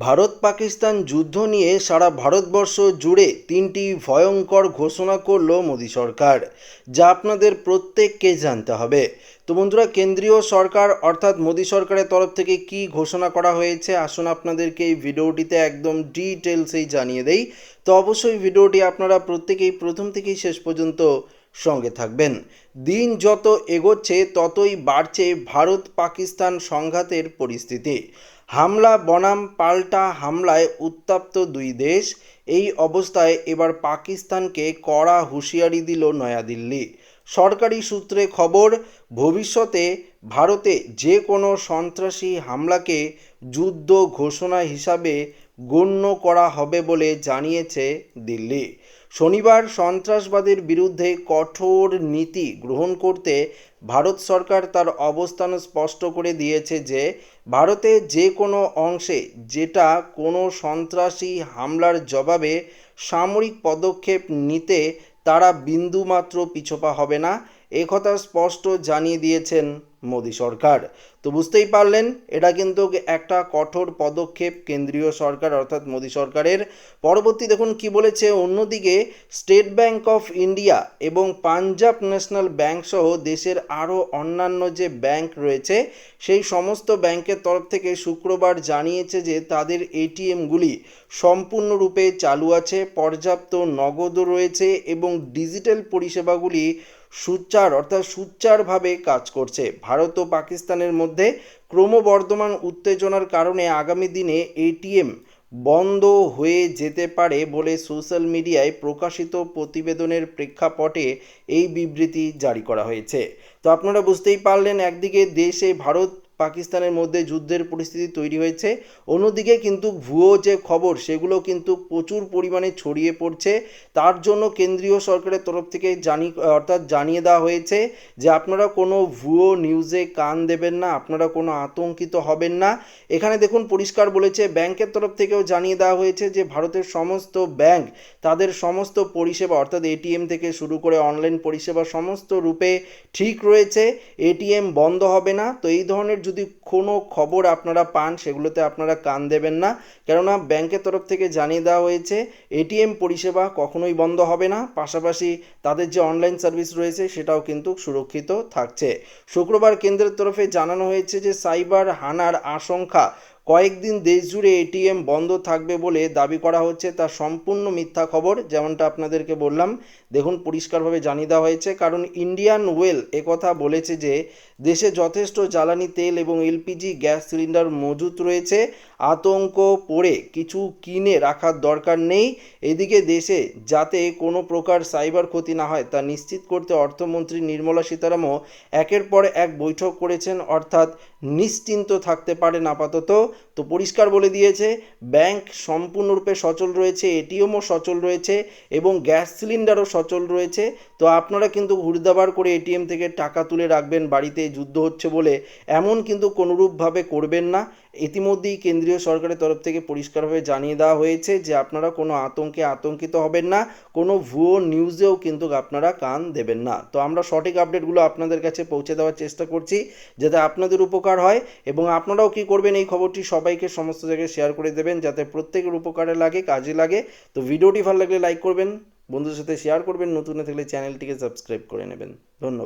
ভারত পাকিস্তান যুদ্ধ নিয়ে সারা ভারতবর্ষ জুড়ে তিনটি ভয়ঙ্কর ঘোষণা করল মোদী সরকার, যা আপনাদের প্রত্যেককে জানতে হবে। তো বন্ধুরা, কেন্দ্রীয় সরকার, অর্থাৎ মোদী সরকারের তরফ থেকে কি ঘোষণা করা হয়েছে, আসুন আপনাদেরকে এই ভিডিওটিতে একদম ডিটেলসেই জানিয়ে দেই। তো অবশ্যই ভিডিওটি আপনারা প্রত্যেকেই প্রথম থেকেই শেষ পর্যন্ত সঙ্গে থাকবেন। দিন যত এগোচ্ছে, ততই বাড়ছে ভারত পাকিস্তান সংঘাতের পরিস্থিতি। হামলা, বনাম, পাল্টা হামলায় উত্তপ্ত দুই দেশ। এই অবস্থায় এবার পাকিস্তানকে কড়া হুঁশিয়ারি দিল নয়াদিল্লি। সরকারি সূত্রে খবর, ভবিষ্যতে ভারতে যে কোনো সন্ত্রাসী হামলাকে যুদ্ধ ঘোষণা হিসাবে গণ্য করা হবে বলে জানিয়েছে দিল্লি। শনিবার সন্ত্রাসবাদের বিরুদ্ধে কঠোর নীতি গ্রহণ করতে ভারত সরকার তার অবস্থান স্পষ্ট করে দিয়েছে যে ভারতের যে কোনো অংশে যেটা কোনো সন্ত্রাসী হামলার জবাবে সামরিক পদক্ষেপ নিতে তারা বিন্দুমাত্র পিছপা হবে না একথা স্পষ্ট জানিয়ে দিয়েছেন মোদী সরকার। তো বুঝতেই পারলেন, এটা কিন্তু একটা কঠোর পদক্ষেপ কেন্দ্রীয় সরকার অর্থাৎ মোদী সরকারের। পরবর্তী দেখুন কি বলেছে, অন্যদিকে স্টেট ব্যাংক অফ ইন্ডিয়া এবং পাঞ্জাব ন্যাশনাল ব্যাংক সহ দেশের আরও অন্যান্য যে ব্যাংক রয়েছে, সেই সমস্ত ব্যাংকের তরফ থেকে শুক্রবার জানিয়েছে যে তাদের এটিএমগুলি সম্পূর্ণরূপে চালু আছে, পর্যাপ্ত নগদও রয়েছে এবং ডিজিটাল পরিষেবাগুলি সুচার অর্থাৎ সুচারভাবে কাজ করছে। ভারত ও পাকিস্তানের মধ্যে ক্রমবর্ধমান উত্তেজনার কারণে আগামী দিনে এটিএম বন্ধ হয়ে যেতে পারে বলে সোশ্যাল মিডিয়ায় প্রকাশিত প্রতিবেদনের প্রেক্ষাপটে এই বিবৃতি জারি করা হয়েছে। তো আপনারা বুঝতেই পারলেন, একদিকে দেশে ভারত পাকিস্তানের মধ্যে যুদ্ধের পরিস্থিতি তৈরি হয়েছে। অন্যদিকে কিন্তু ভুয়ো যে খবর, সেগুলো কিন্তু প্রচুর পরিমাণে ছড়িয়ে পড়ছে। তার জন্য কেন্দ্রীয় সরকারের তরফ থেকে জানি, অর্থাৎ জানিয়ে দেওয়া হয়েছে যে আপনারা কোনো ভুয়ো নিউজে কান দেবেন না, আপনারা কোনো আতঙ্কিত হবেন না। এখানে দেখুন, পরিষ্কার বলেছে, ব্যাংকের তরফ থেকেও জানিয়ে দেওয়া হয়েছে যে ভারতের সমস্ত ব্যাংক তাদের সমস্ত পরিষেবা, অর্থাৎ এটিএম থেকে শুরু করে অনলাইন পরিষেবা, সমস্ত রূপে ঠিক রয়েছে। এটিএম বন্ধ হবে না। তো এই ধরনের যদি কোনো খবর আপনারা পান, সেগুলোতে আপনারা কান দেবেন না। কেননা ব্যাংকের তরফ থেকে জানিয়ে দেওয়া হয়েছে এটিএম পরিষেবা কখনোই বন্ধ হবে না। পাশাপাশি তাদের যে অনলাইন সার্ভিস রয়েছে, সেটাও কিন্তু সুরক্ষিত থাকছে। শুক্রবার কেন্দ্রের তরফে জানানো হয়েছে যে, সাইবার হানার আশঙ্কা কয়েকদিন দেশ জুড়ে এটিএম বন্ধ থাকবে বলে দাবি করা হচ্ছে। তা সম্পূর্ণ মিথ্যা খবর, যেমনটা আপনাদেরকে বললাম। দেখুন, পরিষ্কারভাবে জানিয়ে দেওয়া হয়েছে, কারণ ইন্ডিয়ান ওয়েল একথা বলেছে যে, দেশে যথেষ্ট জ্বালানি তেল এবং এলপিজি গ্যাস সিলিন্ডার মজুত রয়েছে। আতঙ্ক পড়ে কিছু কিনে রাখার দরকার নেই। এদিকে দেশে যাতে কোনো প্রকার সাইবার ক্ষতি না হয় তা নিশ্চিত করতে অর্থমন্ত্রী নির্মলা সীতারামও একের পর এক বৈঠক করেছেন। অর্থাৎ নিশ্চিন্ত থাকতে পারেন আপাতত। তো পরিষ্কার বলে দিয়েছে, ব্যাংক সম্পূর্ণরূপে সচল রয়েছে, এটিএমও সচল রয়েছে এবং গ্যাস সিলিন্ডারও সচল রয়েছে। তো আপনারা কিন্তু হুড়দাবার করে এটিএম থেকে টাকা তুলে রাখবেন, বাড়িতে যুদ্ধ হচ্ছে বলে। এমন কিন্তু কোনোরূপভাবে করবেন না। ইতিমধ্যেই কেন্দ্রীয় সরকারের তরফ থেকে পরিষ্কারভাবে জানিয়ে দেওয়া হয়েছে যে আপনারা কোনো আতঙ্কে আতঙ্কিত হবেন না, কোনো ভুয়ো নিউজেও কিন্তু আপনারা কান দেবেন না। তো আমরা সঠিক আপডেটগুলো আপনাদের কাছে পৌঁছে দেওয়ার চেষ্টা করছি যাতে আপনাদের উপকার হয় এবং আপনারাও কি করবেন এই খবরটি সবাইকে সমস্ত জায়গায় শেয়ার করে দেবেন যাতে প্রত্যেকের উপকারে লাগে, কাজে লাগে। তো ভিডিওটি ভালো লাগলে লাইক করবেন, বন্ধুদের সাথে শেয়ার করবেন, নতুন থাকলে চ্যানেলটিকে সাবস্ক্রাইব করে নেবেন। ধন্যবাদ।